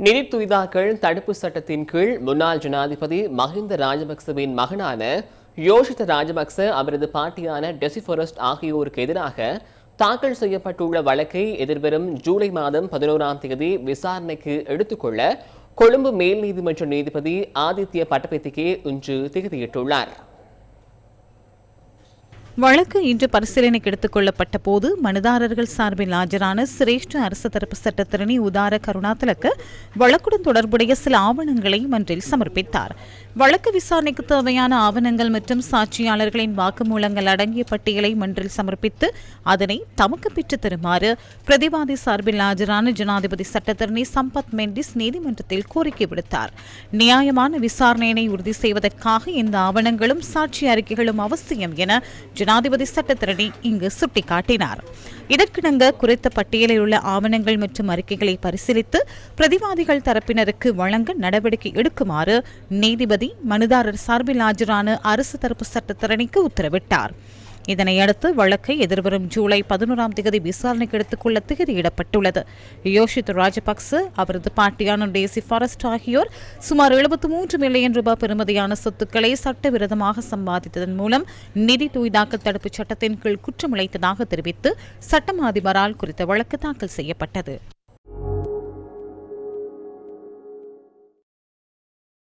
நிதி துய்தாக்கள் தடுப்பு சட்டத்தின் கீழ் முன்னாள் ஜனாதிபதி மஹிந்த ராஜபக்சவின் மகனான யோஷித ராஜபக்ச அவரது பாட்டியான டெசிஃபொரஸ்ட் ஆகியோருக்கு எதிராக தாக்கல் செய்யப்பட்டுள்ள வழக்கை எதிர்வரும் ஜூலை மாதம் பதினோராம் தேதி விசாரணைக்கு எடுத்துக்கொள்ள கொழும்பு மேல் நீதிமன்ற நீதிபதி ஆதித்ய பட்டபெத்திகே இன்று திகதியிட்டுள்ளார். வழக்கு இன்று பரிசீலனைக்கு எடுத்துக் கொள்ளப்பட்ட போது மனுதாரர்கள் சார்பில் ஆஜரான சிரேஷ்ட அரசு தரப்பு சட்டத்திரணி உதார கருணாதிலக்க வழக்குடன் தொடர்புடைய சில ஆவணங்களை மன்றில் சமர்ப்பித்தார். வழக்கு விசாரணைக்கு தேவையான ஆவணங்கள் மற்றும் சாட்சியாளர்களின் வாக்குமூலங்கள் அடங்கிய பட்டியலை மன்றில் சமர்ப்பித்து அதனை தமக்கு பெற்று தருமாறு பிரதிவாதி சார்பில் ஆஜரான ஜனாதிபதி சட்டத்தரணி சம்பத் மெண்டிஸ் நீதிமன்றத்தில் கோரிக்கை விடுத்தார். நியாயமான விசாரணையினை உறுதி செய்வதற்காக இந்த ஆவணங்களும் சாட்சி அறிக்கைகளும் அவசியம் என ஜனாதிபதி சட்டத்தரணி இங்கு சுட்டிக்காட்டினார். இதற்கிணங்க குறித்த பட்டியலில் உள்ள ஆவணங்கள் மற்றும் அறிக்கைகளை பரிசீலித்து பிரதிவாதிகள் தரப்பினருக்கு வழங்க நடவடிக்கை எடுக்குமாறு நீதிபதி மனுதாரர் சார்பில் ஆஜரான அரசு தரப்பு சட்டத்தரணிக்கு உத்தரவிட்டார். இதனையடுத்து வழக்கை எதிர்வரும் ஜூலை பதினோராம் தேதி விசாரணைக்கு எடுத்துக்கொள்ள திகதியிடப்பட்டுள்ளது யோஷித் ராஜபக்ச அவரது பாட்டியான டேசி ஃபாரஸ்ட் ஆகியோர் சுமார் எழுபத்தி மூன்று மில்லியன் ரூபாய் பெறுமதியான சொத்துக்களை சட்டவிரோதமாக சம்பாதித்ததன் மூலம் நிதி தூய்தாக்கல் தடுப்புச் சட்டத்தின் கீழ் குற்றமிழைத்ததாக தெரிவித்து சட்டம் அதிபரால் குறித்த வழக்கு தாக்கல் செய்யப்பட்டது.